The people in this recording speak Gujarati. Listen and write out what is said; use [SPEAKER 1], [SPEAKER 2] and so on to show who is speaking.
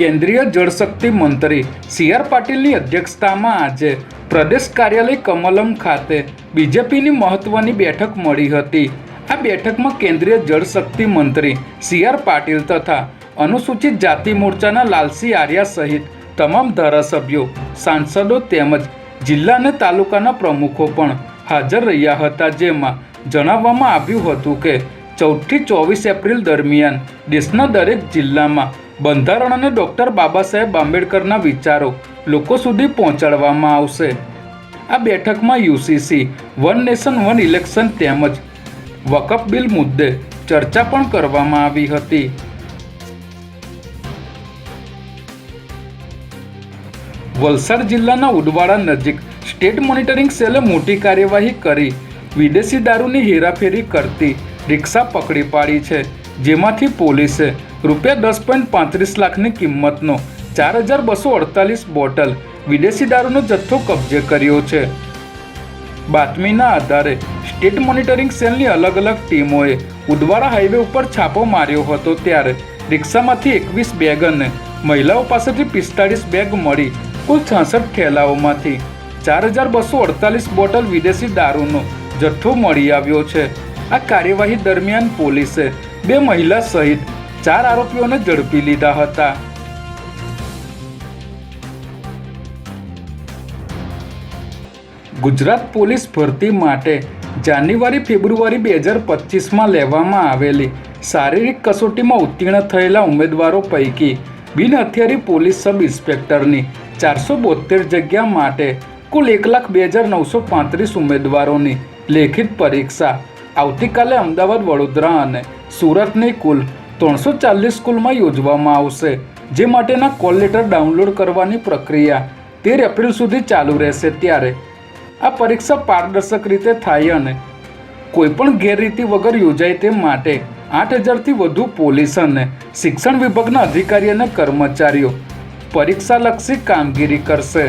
[SPEAKER 1] કેન્દ્રીય જળશક્તિ મંત્રી સી આર પાટીલની અધ્યક્ષતામાં આજે પ્રદેશ કાર્યાલય કમલમ ખાતે બીજેપીની મહત્વની બેઠક મળી હતી. આ બેઠકમાં કેન્દ્રીય જળશક્તિ મંત્રી સી આર પાટીલ તથા અનુસૂચિત જાતિ મોરચાના લાલસી આર્યા સહિત તમામ ધારાસભ્યો, સાંસદો તેમજ જિલ્લા અને તાલુકાના પ્રમુખો પણ હાજર રહ્યા હતા, જેમાં જણાવવામાં આવ્યું હતું કે, ચૌદથી ચોવીસ એપ્રિલ દરમિયાન દેશના દરેક જિલ્લામાં બંધારણ અને ડૉક્ટર બાબા સાહેબ આંબેડકરના વિચારો લોકો સુધી પહોંચાડવામાં આવશે. આ બેઠકમાં UCC, one nation, one election તેમજ વકફ બિલ મુદ્દે ચર્ચા પણ કરવામાં આવી હતી. વલસાડ જિલ્લાના ઉડવાડા નજીક સ્ટેટ મોનિટરિંગ સેલે મોટી કાર્યવાહી કરી. વિદેશી દારૂની હેરાફેરી કરતી રિક્ષા પકડી પાડી છે. જેમાંથી પોલીસે રૂપિયા દસ પોઈન્ટ પાંત્રીસ લાખની કિંમતનો ચાર હજાર બસો અડતાલીસ બોટલ વિદેશી દારૂનો જથ્થો કબજે કર્યો છે. બાતમીના આધારે સ્ટેટ મોનિટરિંગ સેલની અલગ અલગ ટીમોએ ઉદવાડા હાઈવે ઉપર છાપો માર્યો હતો ત્યારે રિક્ષામાંથી એકવીસ બેગ અને મહિલાઓ પાસેથી પિસ્તાળીસ બેગ મળી કુલ છાસઠ ઠેલાઓમાંથી ચાર હજાર બસો અડતાલીસ બોટલ વિદેશી દારૂનો જથ્થો મળી આવ્યો છે. આ કાર્યવાહી દરમિયાન પોલીસે બે મહિલા સહિત ચાર આરોપીઓને ઝડપી લીધા હતા. ગુજરાત પોલીસ ભરતી માટે જાન્યુઆરી ફેબ્રુઆરી બે હજાર પચીસમાં લેવામાં આવેલી શારીરિક કસોટીમાં ઉત્તીર્ણ થયેલા ઉમેદવારો પૈકી બિન હથિયારી પોલીસ સબ ઇન્સ્પેક્ટરની ચારસો બોતેર જગ્યા માટે કુલ એક લાખ બે હજાર નવસો પાંત્રીસ ઉમેદવારોની લેખિત પરીક્ષા આવતીકાલે અમદાવાદ વડોદરા અને સુરતની કુલ ત્રણસો ચાલીસ સ્કૂલમાં યોજવામાં આવશે, જે માટેના કોલ લેટર ડાઉનલોડ કરવાની પ્રક્રિયા તેર એપ્રિલ સુધી ચાલુ રહેશે ત્યારે. આ પરીક્ષા પારદર્શક રીતે થાય અને કોઈપણ ગેરરીતિ વગર યોજાય તે માટે આઠ હજારથી વધુ પોલીસ અને શિક્ષણ વિભાગના અધિકારી અને કર્મચારીઓ પરીક્ષાલક્ષી કામગીરી કરશે.